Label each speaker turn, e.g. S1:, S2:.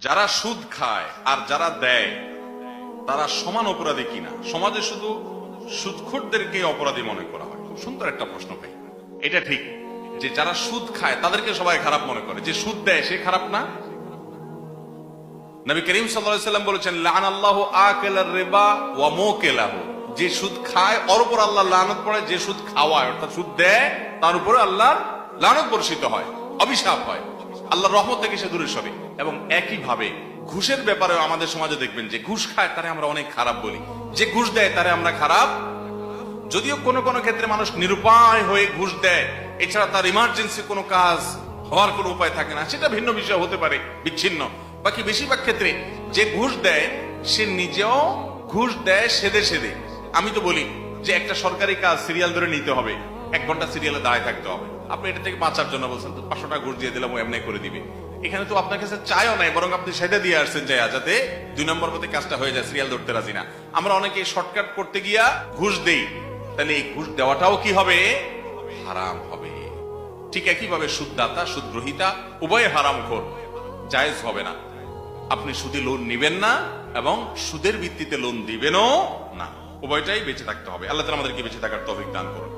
S1: যারা সুদ খায় আর যারা দেয়, তারা সমান অপরাধী কিনা? সমাজে শুধু সুদখোরদেরকে অপরাধী মনে করা হয়। খুব সুন্দর একটা প্রশ্ন ভাই। এটা ঠিক যে যারা সুদ খায়, তাদেরকে সবাই খারাপ মনে করে। যে সুদ দেয়, সে খারাপ না? নবী করিম সাল্লাম বলেছেন লান আল্লাহ রেবা ওয়া মো কেলাহ যে সুদ খায়, ওর উপর আল্লাহ লানত পড়ে। যে সুদ খাওয়ায়, অর্থাৎ সুদ দেয়, তার উপরে আল্লাহর লানত বর্ষিত হয়, অভিশাপ হয়। আল্লাহর রহমত থেকে সে দূরে সবে। এবং একই ভাবে ঘুষের ব্যাপারে আমাদের সমাজে দেখবেন যে ঘুষ খায়, তারে আমরা অনেক খারাপ বলি। যে ঘুষ দেয়, তারে আমরা খারাপ। যদিও কোনো কোনো ক্ষেত্রে মানুষ নিরুপায় হয়ে ঘুষ দেয়, এছাড়া তার ইমার্জেন্সি কোনো কাজ হওয়ার কোনো উপায় থাকে না। সেটা ভিন্ন বিষয়, হতে পারে, বিচ্ছিন্ন। বাকি বেশিরভাগ ক্ষেত্রে যে ঘুষ দেয়, সে নিজেও ঘুষ দেয় সেদে সেদে। আমি তো বলি যে একটা সরকারি কাজ সিরিয়াল ধরে নিতে হবে। এক ঘণ্টা সিরিয়ালে দাঁড়ায় থাকতে হবে। আপনি এটা থেকে বাঁচার জন্য বলছেন, তো পাঁচশো টাকা ঘুষ দিয়ে দিলাম এমনি করে দিবে। এখানে তো আপনার কাছে চাইও নাই, বরং আপনি সেটা দিয়ে আসছেন যায় যাতে দুই নম্বর মধ্যে কাজটা হয়ে যায় সিরিয়াল ধরতে রাজি না। আমরা অনেকে শর্টকাট করতে গিয়া ঘুষ দেই। তাহলে এই ঘুষ দেওয়াটাও কি হবে? হারাম হবে। ঠিক একইভাবে সুদদাতা, সুদগ্রহিতা, উভয়ে হারাম খোর জায়েজ হবে না। আপনি সুদে লোন নিবেন না এবং সুদের ভিত্তিতে লোন দিবেনও না। উভয়টাই বেঁচে থাকতে হবে। আল্লাহ তালা আমাদেরকে বেঁচে থাকার তৌফিক দান করুন।